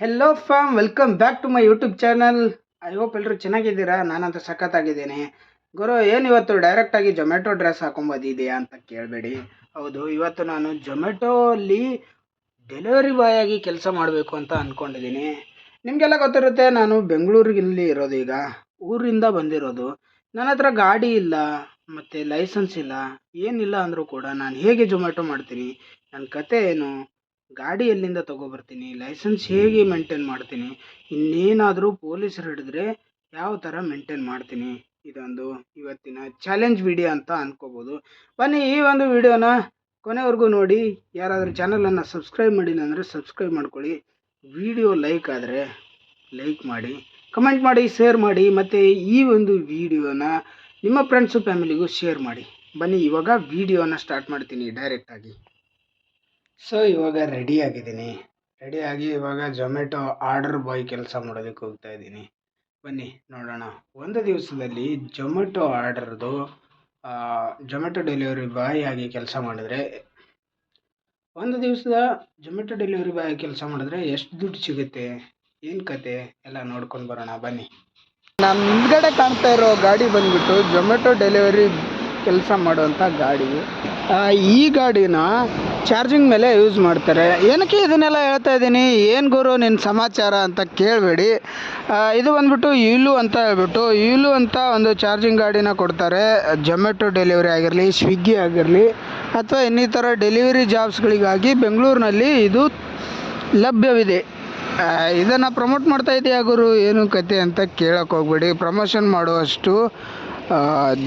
Hello fam welcome back to my YouTube channel I hope ಎಲ್ಲರೂ ಚೆನ್ನಾಗಿದ್ದೀರಾ? ನಾನಂತೂ ಸಖತ್ತಾಗಿದ್ದೀನಿ. ಗುರು, ಏನು ಇವತ್ತು ಡೈರೆಕ್ಟಾಗಿ ಜೊಮ್ಯಾಟೊ ಡ್ರೆಸ್ ಹಾಕೊಂಬೋದಿದೆಯಾ ಅಂತ ಕೇಳಬೇಡಿ. ಹೌದು, ಇವತ್ತು ನಾನು ಜೊಮ್ಯಾಟೊಲ್ಲಿ ಡೆಲಿವರಿ ಬಾಯ್ ಆಗಿ ಕೆಲಸ ಮಾಡಬೇಕು ಅಂತ ಅಂದ್ಕೊಂಡಿದ್ದೀನಿ ನಿಮಗೆಲ್ಲ ಗೊತ್ತಿರುತ್ತೆ, ನಾನು ಬೆಂಗಳೂರಿನಲ್ಲಿ ಇರೋದು ಈಗ. ಊರಿಂದ ಬಂದಿರೋದು. ನನ್ನ ಹತ್ರ ಗಾಡಿ ಇಲ್ಲ, ಮತ್ತು ಲೈಸೆನ್ಸ್ ಇಲ್ಲ, ಏನಿಲ್ಲ ಅಂದರೂ ಕೂಡ ನಾನು ಹೇಗೆ ಜೊಮ್ಯಾಟೊ ಮಾಡ್ತೀನಿ? ನನ್ನ ಕತೆ ಏನು? ಗಾಡಿ ಎಲ್ಲಿಂದ ತೊಗೊಬರ್ತೀನಿ ಲೈಸೆನ್ಸ್ ಹೇಗೆ ಮೇಂಟೈನ್ ಮಾಡ್ತೀನಿ, ಇನ್ನೇನಾದರೂ ಪೊಲೀಸರು ಹಿಡಿದ್ರೆ ಯಾವ ಥರ ಮೇಂಟೈನ್ ಮಾಡ್ತೀನಿ, ಇದೊಂದು ಇವತ್ತಿನ ಚಾಲೆಂಜ್ ವಿಡಿಯೋ ಅಂತ ಅಂದ್ಕೋಬೋದು ಬನ್ನಿ ಈ ಒಂದು ವಿಡಿಯೋನ ಕೊನೆವರೆಗೂ ನೋಡಿ, ಯಾರಾದರೂ ಚಾನಲನ್ನು ಸಬ್ಸ್ಕ್ರೈಬ್ ಮಾಡಿಲ್ಲ ಅಂದರೆ ಸಬ್ಸ್ಕ್ರೈಬ್ ಮಾಡ್ಕೊಳ್ಳಿ ವಿಡಿಯೋ ಲೈಕ್ ಆದರೆ ಲೈಕ್ ಮಾಡಿ ಕಮೆಂಟ್ ಮಾಡಿ ಶೇರ್ ಮಾಡಿ, ಮತ್ತು ಈ ಒಂದು ವಿಡಿಯೋನ ನಿಮ್ಮ ಫ್ರೆಂಡ್ಸು ಫ್ಯಾಮಿಲಿಗೂ ಶೇರ್ ಮಾಡಿ. ಬನ್ನಿ ಇವಾಗ ವಿಡಿಯೋನ ಸ್ಟಾರ್ಟ್ ಮಾಡ್ತೀನಿ ಡೈರೆಕ್ಟಾಗಿ ಸೊ ಇವಾಗ ರೆಡಿ ಆಗಿದ್ದೀನಿ. ರೆಡಿಯಾಗಿ ಇವಾಗ ಜೊಮ್ಯಾಟೊ ಆರ್ಡರ್ ಬಾಯ್ ಕೆಲಸ ಮಾಡೋದಕ್ಕೆ ಹೋಗ್ತಾ ಇದ್ದೀನಿ. ಬನ್ನಿ, ನೋಡೋಣ. ಒಂದು ದಿವಸದಲ್ಲಿ ಜೊಮ್ಯಾಟೊ ಆರ್ಡರ್ದು ಜೊಮ್ಯಾಟೊ ಡೆಲಿವರಿ ಬಾಯ್ ಆಗಿ ಕೆಲಸ ಮಾಡಿದ್ರೆ, ಒಂದು ದಿವಸದ ಜೊಮ್ಯಾಟೊ ಡೆಲಿವರಿ ಬಾಯ್ ಕೆಲಸ ಮಾಡಿದ್ರೆ ಎಷ್ಟು ದುಡ್ಡು ಸಿಗುತ್ತೆ? ಏನು ಕತೆ? ಎಲ್ಲ ನೋಡ್ಕೊಂಡು ಬರೋಣ. ಬನ್ನಿ. ನಾನು ಹಿಂದ್ಗಡೆ ಕಾಣ್ತಾ ಇರೋ ಗಾಡಿ ಬಂದ್ಬಿಟ್ಟು ಜೊಮ್ಯಾಟೊ ಡೆಲಿವರಿ ಕೆಲಸ ಮಾಡುವಂಥ ಗಾಡಿ. ಈ ಗಾಡಿನ ಚಾರ್ಜಿಂಗ್ ಮೇಲೆ ಯೂಸ್ ಮಾಡ್ತಾರೆ. ಏನಕ್ಕೆ ಇದನ್ನೆಲ್ಲ ಹೇಳ್ತಾ ಇದ್ದೀನಿ? ಏನು ಗುರು ನಿನ್ನ ಸಮಾಚಾರ ಅಂತ ಕೇಳಬೇಡಿ. ಇದು ಬಂದ್ಬಿಟ್ಟು ಯೂಲು ಅಂತ ಹೇಳ್ಬಿಟ್ಟು ಯೂಲು ಅಂತ ಒಂದು ಚಾರ್ಜಿಂಗ್ ಗಾಡಿನ ಕೊಡ್ತಾರೆ. ಜೊಮ್ಯಾಟೊ ಡೆಲಿವರಿ ಆಗಿರಲಿ ಸ್ವಿಗ್ಗಿ ಆಗಿರಲಿ, ಅಥವಾ ಇನ್ನಿತರ ಡೆಲಿವರಿ ಜಾಬ್ಸ್ಗಳಿಗಾಗಿ ಬೆಂಗಳೂರಿನಲ್ಲಿ ಇದು ಲಭ್ಯವಿದೆ. ಇದನ್ನು ಪ್ರಮೋಟ್ ಮಾಡ್ತಾ ಇದೆಯಾ ಗುರು? ಏನು ಕತೆ ಅಂತ ಕೇಳೋಕ್ಕೆ ಹೋಗ್ಬೇಡಿ. ಪ್ರಮೋಷನ್ ಮಾಡುವಷ್ಟು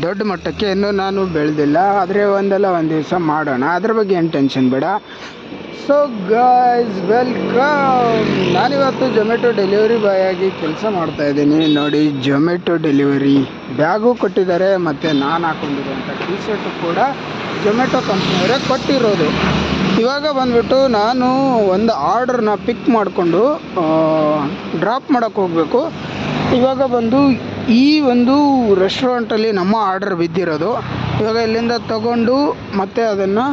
ದೊಡ್ಡ ಮಟ್ಟಕ್ಕೆ ಇನ್ನೂ ನಾನು ಬೆಳೆದಿಲ್ಲ, ಆದರೆ ಒಂದಲ್ಲ ಒಂದು ದಿವಸ ಮಾಡೋಣ. ಅದ್ರ ಬಗ್ಗೆ ಏನು ಟೆನ್ಷನ್ ಬೇಡ. ಸೊ ಗಾಯ್ಸ್ ವೆಲ್ಕಮ್ ನಾನಿವತ್ತು ಜೊಮ್ಯಾಟೊ ಡೆಲಿವರಿ ಬಾಯ್ ಆಗಿ ಕೆಲಸ ಮಾಡ್ತಾ ಇದ್ದೀನಿ. ನೋಡಿ ಜೊಮೆಟೊ ಡೆಲಿವರಿ ಬ್ಯಾಗು ಕೊಟ್ಟಿದ್ದಾರೆ, ಮತ್ತು ನಾನು ಹಾಕೊಂಡಿರುವಂಥ ಟಿ ಶರ್ಟು ಕೂಡ ಜೊಮೆಟೊ ಕಂಪ್ನಿಯವರೇ ಕೊಟ್ಟಿರೋದು. ಇವಾಗ ಬಂದ್ಬಿಟ್ಟು ನಾನು ಒಂದು ಆರ್ಡ್ರನ್ನ ಪಿಕ್ ಮಾಡಿಕೊಂಡು ಡ್ರಾಪ್ ಮಾಡೋಕ್ಕೆ ಹೋಗಬೇಕು. ಇವಾಗ ಬಂದು ಈ ಒಂದು ರೆಸ್ಟೋರೆಂಟಲ್ಲಿ ನಮ್ಮ ಆರ್ಡರ್ ಬಿದ್ದಿರೋದು. ಇವಾಗ ಇಲ್ಲಿಂದ ತಗೊಂಡು ಮತ್ತೆ ಅದನ್ನು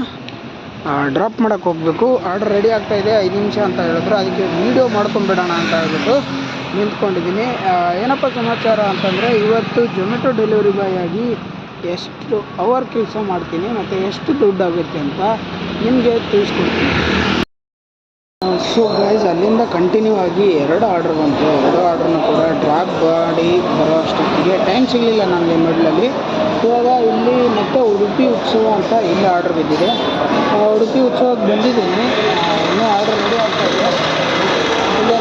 ಡ್ರಾಪ್ ಮಾಡೋಕ್ಕೆ ಹೋಗಬೇಕು. ಆರ್ಡರ್ ರೆಡಿ ಆಗ್ತಾ ಇದೆ, ಐದು ನಿಮಿಷ ಅಂತ ಹೇಳಿದ್ರು. ಅದಕ್ಕೆ ವೀಡಿಯೋ ಮಾಡ್ಕೊಂಬಿಡೋಣ ಅಂತ ಹೇಳ್ಬಿಟ್ಟು ನಿಂತ್ಕೊಂಡಿದ್ದೀನಿ. ಏನಪ್ಪ ಸಮಾಚಾರ ಅಂತಂದರೆ, ಇವತ್ತು ಜೊಮೆಟೊ ಡೆಲಿವರಿ ಬಾಯ್ ಆಗಿ ಎಷ್ಟು ಅವರ್ ಕೆಲಸ ಮಾಡ್ತೀನಿ, ಮತ್ತು ಎಷ್ಟು ದುಡ್ಡಾಗುತ್ತೆ ಅಂತ ನಿಮಗೆ ತಿಳಿಸ್ಕೊಡ್ತೀನಿ. ಸೊ ಗೈಸ್ ಅಲ್ಲಿಂದ ಕಂಟಿನ್ಯೂ ಆಗಿ ಎರಡು ಆರ್ಡ್ರ್ ಬಂತು. ಎರಡು ಆರ್ಡ್ರನ್ನು ಕೂಡ ಡ್ರಾಪ್ ಮಾಡಿ ಬರೋ ಅಷ್ಟೊತ್ತಿಗೆ. ಟೈಮ್ ಸಿಗಲಿಲ್ಲ ನನಗೆ ಮಿಡ್ಲಲ್ಲಿ ಇವಾಗ ಇಲ್ಲಿ ಮತ್ತೆ ಉಡುಪಿ ಉತ್ಸವ ಅಂತ ಇಲ್ಲಿ ಆರ್ಡ್ರ್ ಬಿದ್ದಿದೆ. ಉಡುಪಿ ಉತ್ಸವಕ್ಕೆ ಬಂದಿದ್ದೀನಿ. ಇನ್ನೂ ಆರ್ಡ್ರ್ ರೆಡಿ ಆಗ್ತಾ ಇದೆ ಇಲ್ಲೇ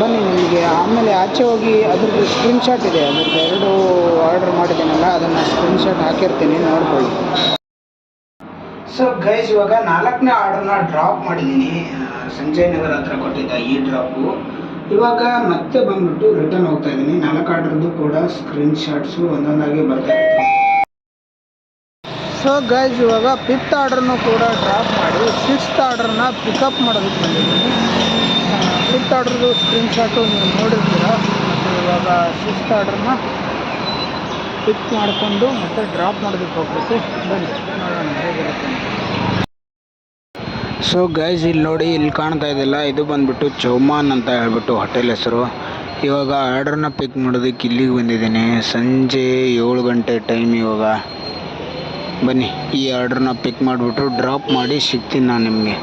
ಬನ್ನಿ ನಿಮಗೆ. ಆಮೇಲೆ ಆಚೆ ಹೋಗಿ ಅದ್ರದ್ದು ಸ್ಕ್ರೀನ್ಶಾಟ್ ಇದೆ. ಅದ್ರದ್ದು ಎರಡು ಆರ್ಡ್ರ್ ಮಾಡಿದ್ದೀನಲ್ಲ, ಅದನ್ನು ಸ್ಕ್ರೀನ್ಶಾಟ್ ಹಾಕಿರ್ತೀನಿ, ನೋಡ್ಕೊಳ್ಳಿ. ಸೊ ಗೈಸ್ ಇವಾಗ ನಾಲ್ಕನೇ ಆರ್ಡರ್ನ ಡ್ರಾಪ್ ಮಾಡಿದ್ದೀನಿ ಸಂಜಯ್ ನಗರ್ ಹತ್ರ ಕೊಟ್ಟಿದ್ದ ಈ ಡ್ರಾಪು ಇವಾಗ ಮತ್ತೆ ಬಂದ್ಬಿಟ್ಟು ರಿಟರ್ನ್ ಹೋಗ್ತಾ ಇದ್ದೀನಿ ನಾಲ್ಕು ಆರ್ಡ್ರದ್ದು ಕೂಡ ಸ್ಕ್ರೀನ್ ಶಾಟ್ಸು ಒಂದೊಂದಾಗಿ ಬರ್ತಾ ಇದೆ. ಸೊ ಗೈಸ್ ಇವಾಗ ಫಿಫ್ತ್ ಆರ್ಡರ್ನು ಕೂಡ ಡ್ರಾಪ್ ಮಾಡಿ ಸಿಕ್ಸ್ತ್ ಆರ್ಡರ್ನ ಪಿಕಪ್ ಮಾಡೋದಕ್ಕೆ ಬಂದಿದ್ದೀನಿ. ಫಿಫ್ತ್ ಆರ್ಡ್ರದ್ದು ಸ್ಕ್ರೀನ್ ಶಾಟು ನೀವು ನೋಡಿರ್ತೀರ? ಮತ್ತು ಇವಾಗ ಸಿಕ್ಸ್ತ್ ಆರ್ಡ್ರನ್ನ ಪಿಕ್ ಮಾಡಿಕೊಂಡು ಮತ್ತೆ ಡ್ರಾಪ್ ಮಾಡೋದಕ್ಕೆ ಹೋಗ್ಬೇಕು ಬನ್ನಿ. ಸೊ ಗೈಸ್ ಇಲ್ಲಿ ನೋಡಿ, ಇಲ್ಲಿ ಕಾಣ್ತಾ ಇದೆಯಲ್ಲ, ಇದು ಬಂದ್ಬಿಟ್ಟು ಚೌಮಾನ್ ಅಂತ ಹೇಳ್ಬಿಟ್ಟು ಹೋಟೆಲ್ ಹೆಸರು. ಇವಾಗ ಆರ್ಡ್ರನ್ನ ಪಿಕ್ ಮಾಡೋದಕ್ಕೆ ಇಲ್ಲಿಗೆ ಬಂದಿದ್ದೀನಿ. ಸಂಜೆ ಏಳು ಗಂಟೆ ಟೈಮ್ ಇವಾಗ. ಬನ್ನಿ, ಈ ಆರ್ಡ್ರನ್ನ ಪಿಕ್ ಮಾಡಿಬಿಟ್ಟು ಡ್ರಾಪ್ ಮಾಡಿ ಸಿಗ್ತೀನಿ ನಾನು ನಿಮಗೆ.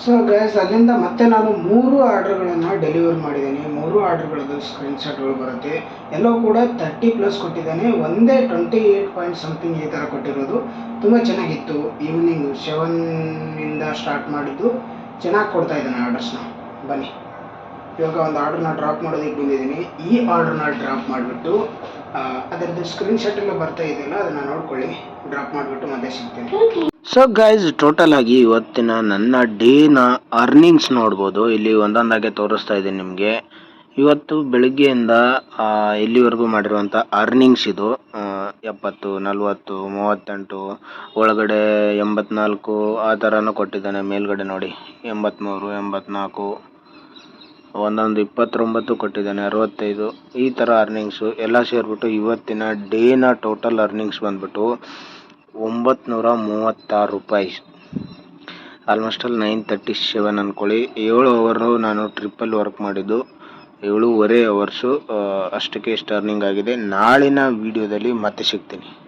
ಸೊ ಗೈಸ್ ಅಲ್ಲಿಂದ ಮತ್ತೆ ನಾನು ಮೂರು ಆರ್ಡರ್ಗಳನ್ನು ಡೆಲಿವರ್ ಮಾಡಿದ್ದೀನಿ. ಮೂರು ಆರ್ಡರ್ಗಳದ್ದು ಸ್ಕ್ರೀನ್ಶಾಟ್ಗಳು ಬರುತ್ತೆ. ಎಲ್ಲೋ ಕೂಡ ತರ್ಟಿ ಪ್ಲಸ್ ಕೊಟ್ಟಿದ್ದಾನೆ. ಒಂದೇ ಟ್ವೆಂಟಿ ಏಯ್ಟ್ ಪಾಯಿಂಟ್ ಸಮಥಿಂಗ್ ಈ ಥರ ಕೊಟ್ಟಿರೋದು. ತುಂಬ ಚೆನ್ನಾಗಿತ್ತು. ಈವ್ನಿಂಗ್ ಸೆವೆನ್ನಿಂದ ಸ್ಟಾರ್ಟ್ ಮಾಡಿದ್ದು. ಚೆನ್ನಾಗಿ ಕೊಡ್ತಾ ಇದ್ದಾನೆ ಆರ್ಡರ್ಸ್ನ ಬನ್ನಿ. ಇವಾಗ ಒಂದು ಆರ್ಡ್ರನ್ನ ಡ್ರಾಪ್ ಮಾಡೋದಕ್ಕೆ ಬಂದಿದ್ದೀನಿ. ಈ ಆರ್ಡ್ರನ್ನ ಡ್ರಾಪ್ ಮಾಡಿಬಿಟ್ಟು ಅದರದ್ದು ಸ್ಕ್ರೀನ್ಶಾಟ್ ಎಲ್ಲ ಬರ್ತಾ ಇದೆಯಲ್ಲ, ಅದನ್ನು ನೋಡ್ಕೊಳ್ಳಿ. ಡ್ರಾಪ್ ಮಾಡಿಬಿಟ್ಟು ಮತ್ತೆ ಸಿಗ್ತೀನಿ. ಸೊ ಗೈಸ್ ಟೋಟಲ್ ಆಗಿ ಇವತ್ತಿನ ನನ್ನ ಡೇನ ಅರ್ನಿಂಗ್ಸ್ ನೋಡ್ಬೋದು. ಇಲ್ಲಿ ಒಂದೊಂದಾಗೆ ತೋರಿಸ್ತಾ ಇದ್ದೀನಿ ನಿಮಗೆ. ಇವತ್ತು ಬೆಳಿಗ್ಗೆಯಿಂದ ಇಲ್ಲಿವರೆಗೂ ಮಾಡಿರುವಂಥ ಅರ್ನಿಂಗ್ಸ್ ಇದು ಎಪ್ಪತ್ತು, ನಲ್ವತ್ತು, ಮೂವತ್ತೆಂಟು, ಒಳಗಡೆ ಎಂಬತ್ನಾಲ್ಕು, ಆ ಥರನೂ ಕೊಟ್ಟಿದ್ದಾನೆ ಮೇಲ್ಗಡೆ ನೋಡಿ. ಎಂಬತ್ತ್ಮೂರು ಎಂಬತ್ನಾಲ್ಕು, ಒಂದೊಂದು ಇಪ್ಪತ್ತೊಂಬತ್ತು ಕೊಟ್ಟಿದ್ದಾನೆ, ಅರವತ್ತೈದು. ಈ ಥರ ಅರ್ನಿಂಗ್ಸು ಎಲ್ಲ ಸೇರಿಬಿಟ್ಟು ಇವತ್ತಿನ ಡೇನ ಟೋಟಲ್ ಅರ್ನಿಂಗ್ಸ್ ಬಂದ್ಬಿಟ್ಟು ಒಂಬತ್ನೂರ ಮೂವತ್ತಾರು ರೂಪಾಯಿ. ಆಲ್ಮೋಸ್ಟ್ ಅಲ್ಲಿ ನೈನ್ ತರ್ಟಿ ಸೆವೆನ್ ಅನ್ಕೊಳ್ಳಿ. ಏಳು ಅವರು ನಾನು ಟ್ರಿಪ್ಪಲ್ಲಿ ವರ್ಕ್ ಮಾಡಿದ್ದು. ಏಳೂವರೆ ಅವರ್ಸು ಅಷ್ಟಕ್ಕೆ ಸ್ಟರ್ನಿಂಗ್ ಅರ್ನಿಂಗ್ ಆಗಿದೆ. ನಾಳಿನ ವಿಡಿಯೋದಲ್ಲಿ ಮತ್ತೆ ಸಿಗ್ತೀನಿ.